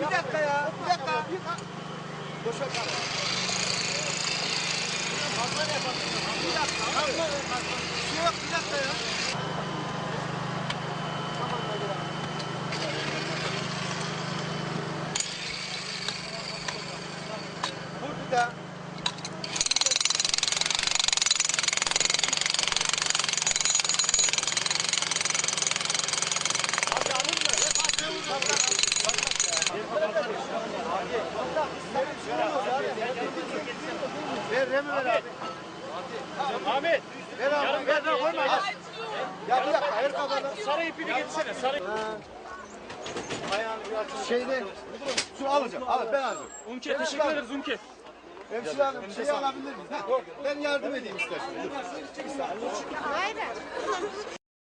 Bir dakika ya, bir dakika. Boşa kal. Bir dakika. Bir şey yok, bir dakika ya. Vur bir daha. Ver, Remi ver abi. Ahmet. Ver abi, ver, ver, koyma. Ya bir dakika, her kafada. Sarı ipini getirsene. Sarı. Şeyde, şu alacağım, al, ben alacağım. Unke teşekkür ederiz Unke. Hemşire hanım, şeyi alabilir miyim? Ha, Ben yardım edeyim istersen. Aynen.